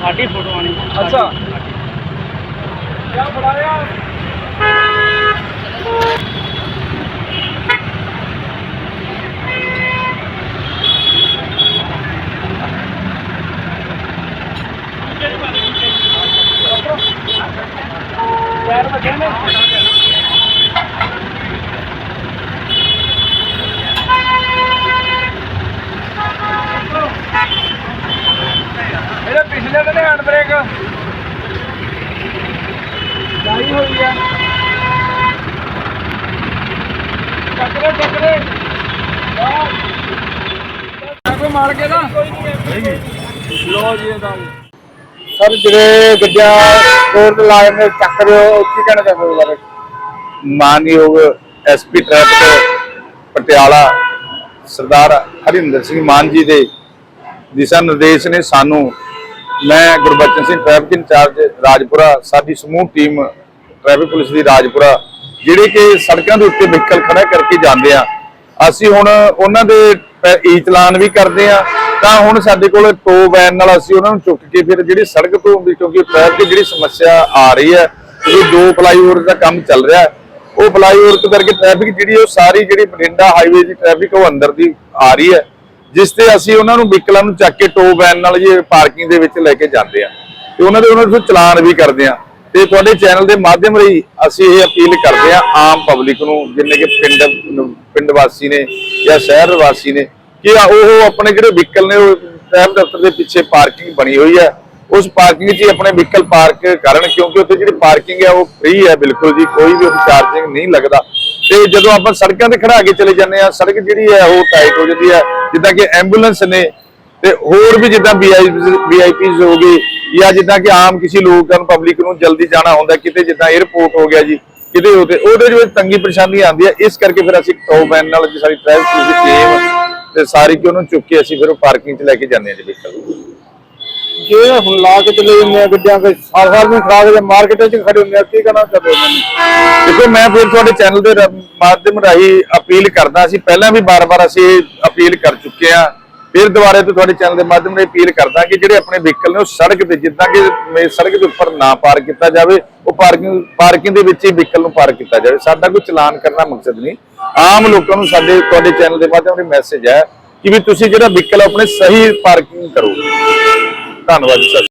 ਸਾਡੀ ਫੋਟੋ ਆਣੀ ਅੱਛਾ। ਕਿਆ ਬੜਾਇਆ ਪੈਰ ਵੱਜੇ ਨੇ ਇਹਦੇ ਪਿਛਲੇ ਤੇ ਹੈਂਡ ਬ੍ਰੇਕ ਲਾਈ ਹੋਈ ਆ ਚੱਕ ਲੈ ਕੋਈ ਮਾਰ ਕੇ ਨਾ। ਲੋ ਜੀ ਇਹਦਾ। ਸਰ ਜਿਹੜੇ ਗੱਡੀਆਂ ਕੋਰ ਤੇ ਲਾਏ ਨੇ ਚੱਕ ਰਹੇ ਹੋ ਕੀ ਕਹਿਣਾ ਚਾਹੁੰਦੇ ਹੋ ਬਾਰੇ? ਮਾਨਯੋਗ ਐਸਪੀ ਟ੍ਰੈਫਿਕ ਪਟਿਆਲਾ ਸਰਦਾਰ ਹਰਿੰਦਰ ਸਿੰਘ ਮਾਨ ਜੀ ਦੇ ਦਿਸ਼ਾ ਨਿਰਦੇਸ਼ ਨੇ ਸਾਨੂੰ ਮੈਂ ਗੁਰਬਚਨ ਸਿੰਘ ਟ੍ਰੈਫਿਕ ਇੰਚਾਰਜ ਰਾਜਪੁਰਾ ਸਾਡੀ ਸਮੂਹ ਟੀਮ ਟ੍ਰੈਫਿਕ ਪੁਲਿਸ ਦੀ ਰਾਜਪੁਰਾ, ਜਿਹੜੇ ਕਿ ਸੜਕਾਂ ਦੇ ਉੱਤੇ ਵਹੀਕਲ ਖੜਾ ਕਰਕੇ ਜਾਂਦੇ ਆ। ਅਸੀਂ ਹੁਣ ਉਹਨਾਂ ਦੇ ਈ ਚਲਾਨ ਵੀ ਕਰਦੇ ਆ। ਤਾਂ ਹੁਣ ਸਾਡੇ ਕੋਲ ਟੋ ਵੈਨ ਨਾਲ ਅਸੀਂ ਉਹਨਾਂ ਨੂੰ ਚੁੱਕ ਕੇ ਫਿਰ ਜਿਹੜੀ ਸੜਕ ਤੋਂ ਕਿਉਂਕਿ ਟ੍ਰੈਫਿਕ ਜਿਹੜੀ ਸਮੱਸਿਆ ਆ ਰਹੀ ਹੈ ਇਹ ਦੋ ਫਲਾਈਓਵਰ ਦਾ ਕੰਮ ਚੱਲ ਰਿਹਾ, ਉਹ ਫਲਾਈਓਵਰ ਤੋਂ ਕਰਕੇ ਟ੍ਰੈਫਿਕ ਜਿਹੜੀ ਉਹ ਸਾਰੀ ਜਿਹੜੀ ਬਠਿੰਡਾ ਹਾਈਵੇ ਦੀ ਟ੍ਰੈਫਿਕ ਉਹ ਅੰਦਰ ਦੀ ਆ ਰਹੀ ਹੈ ਜਿਸ ਤੇ ਅਸੀਂ ਉਹਨਾਂ ਨੂੰ ਵਹੀਕਲਾਂ ਨੂੰ ਚੱਕ ਕੇ ਟੋ ਵੈਨ ਨਾਲ ਜੇ ਪਾਰਕਿੰਗ ਦੇ ਵਿੱਚ ਲੈ ਕੇ ਜਾਂਦੇ ਆ। ਤੇ ਉਹਨਾਂ ਦੇ, ਉਹਨਾਂ ਨੂੰ ਚਲਾਨ ਵੀ ਕਰਦੇ ਆ। ਤੇ ਤੁਹਾਡੇ ਚੈਨਲ ਦੇ ਮਾਧਿਅਮ ਰਾਹੀਂ ਅਸੀਂ ਇਹ ਅਪੀਲ ਕਰਦੇ ਆ ਆਮ ਪਬਲਿਕ ਨੂੰ, ਜਿੰਨੇ ਕਿ ਪਿੰਡ ਪਿੰਡ ਵਾਸੀ ਨੇ ਜਾਂ ਸ਼ਹਿਰ ਵਾਸੀ ਨੇ, ਕਿ ਉਹ ਆਪਣੇ ਜਿਹੜੇ ਵਹੀਕਲ ਨੇ, ਉਹ ਟ੍ਰੈਫਿਕ ਦਫ਼ਤਰ ਦੇ ਪਿੱਛੇ ਪਾਰਕਿੰਗ ਬਣੀ ਹੋਈ ਹੈ। ਉਸ ਪਾਰਕਿੰਗ 'ਚ ਹੀ ਆਪਣੇ ਵਹੀਕਲ ਪਾਰਕ ਕਰਨ, ਕਿਉਂਕਿ ਉੱਥੇ ਜਿਹੜੀ ਪਾਰਕਿੰਗ ਹੈ ਉਹ ਫ੍ਰੀ ਹੈ ਬਿਲਕੁਲ ਜੀ, ਕੋਈ ਵੀ ਉੱਥੇ ਚਾਰਜਿੰਗ ਨਹੀਂ ਲੱਗਦਾ। ਤੇ ਜਦੋਂ ਆਪਾਂ ਸੜਕਾਂ ਤੇ ਖੜਾ ਕੇ ਚਲੇ ਜਾਂਦੇ ਆ ਸੜਕ ਜਿਹੜੀ ਹੈ ਉਹ ਟਾਈਟ ਹੋ ਜਾਂਦੀ ਹੈ, ਜਿੱਦਾਂ ਕਿ ਐਂਬੂਲੈਂਸ ਨੇ, ਤੇ ਹੋਰ ਵੀ ਜਿੱਦਾਂ ਵੀਆਈਪੀਜ਼ ਹੋ ਗਏ ਜਾਂ ਜਿੱਦਾਂ ਕਿ ਆਮ ਕਿਸੇ ਲੋਕਾਂ ਨੂੰ ਪਬਲਿਕ ਨੂੰ ਜਲਦੀ ਜਾਣਾ ਹੁੰਦਾ ਕਿਤੇ ਜਿੱਦਾਂ 에어ਪੋਰਟ ਹੋ ਗਿਆ ਜੀ ਕਿਤੇ ਉਹਦੇ ਉਹਦੇ ਵਿੱਚ ਤੰਗੀ ਪਰੇਸ਼ਾਨੀ ਆਉਂਦੀ ਹੈ ਇਸ ਕਰਕੇ ਫਿਰ ਅਸੀਂ ਟੋ ਵੈਨ ਨਾਲ ਜੀ ਸਾਰੀ ਟ੍ਰੈਫਿਕ ਦੀ ਟੀਮ ਤੇ ਸਾਰੀ ਕਿ ਉਹਨੂੰ ਚੁੱਕ ਕੇ ਅਸੀਂ ਫਿਰ ਉਹ ਪਾਰਕਿੰਗ 'ਚ ਲੈ ਕੇ ਜਾਂਦੇ ਹਾਂ ਜੀ ਵਹੀਕਲ ਜੇ ਹੁਣ ਲਾ ਕੇ ਚਲੇ ਜਾਂਦੇ ਆ ਗੱਡੀਆਂ ਕੋਈ ਸਾਲ ਸਾਲ ਨੂੰ ਖੜਾ ਕੇ ਮਾਰਕੀਟ 'ਚ ਖੜੇ ਹੁੰਦੇ ਆ ਕੀ ਕਹਿਣਾ ਚਾਹੁੰਦੇ ਮੈਨੂੰ ਦੇਖੋ ਮੈਂ ਫਿਰ ਤੁਹਾਡੇ ਚੈਨਲ ਦੇ ਰ- ਮਾਧਿਅਮ ਰਾਹੀਂ ਅਪੀਲ ਕਰਦਾ ਸੀ ਪਹਿਲਾਂ ਵੀ ਬਾਰ-ਬਾਰ ਅਸੀਂ ਅਪੀਲ ਕਰ ਚੁੱਕੇ ਆ ਫਿਰ ਦੁਬਾਰਾ ਤੇ ਤੁਹਾਡੇ ਚੈਨਲ ਦੇ ਮਾਧਿਅਮ ਰਾਹੀਂ ਅਪੀਲ ਕਰਦਾ ਕਿ ਜਿਹੜੇ ਆਪਣੇ ਵਹੀਕਲ ਨੇ ਉਹ ਸੜਕ ਤੇ, ਜਿੱਦਾਂ ਕਿ ਸੜਕ ਦੇ ਉੱਪਰ ਨਾ ਪਾਰਕ ਕੀਤਾ ਜਾਵੇ, ਉਹ ਪਾਰਕਿੰਗ ਪਾਰਕਿੰਗ ਦੇ ਵਿੱਚ ਹੀ ਵਹੀਕਲ ਨੂੰ ਪਾਰਕ ਕੀਤਾ ਜਾਵੇ। ਸਾਡਾ ਕੋਈ ਚਲਾਨ ਕਰਨਾ ਮਕਸਦ ਨਹੀਂ। ਆਮ ਲੋਕਾਂ ਨੂੰ ਸਾਡੇ, ਤੁਹਾਡੇ ਚੈਨਲ ਦੇ ਮਾਧਿਅਮ ਰਾਹੀਂ ਮੈਸੇਜ ਹੈ ਕਿ ਵੀ ਤੁਸੀਂ ਜਿਹੜਾ ਵਹੀਕਲ ਆਪਣੇ ਸਹੀ ਪਾਰਕਿੰਗ ਕਰੋ। ਧੰਨਵਾਦ ਜੀ ਸਰ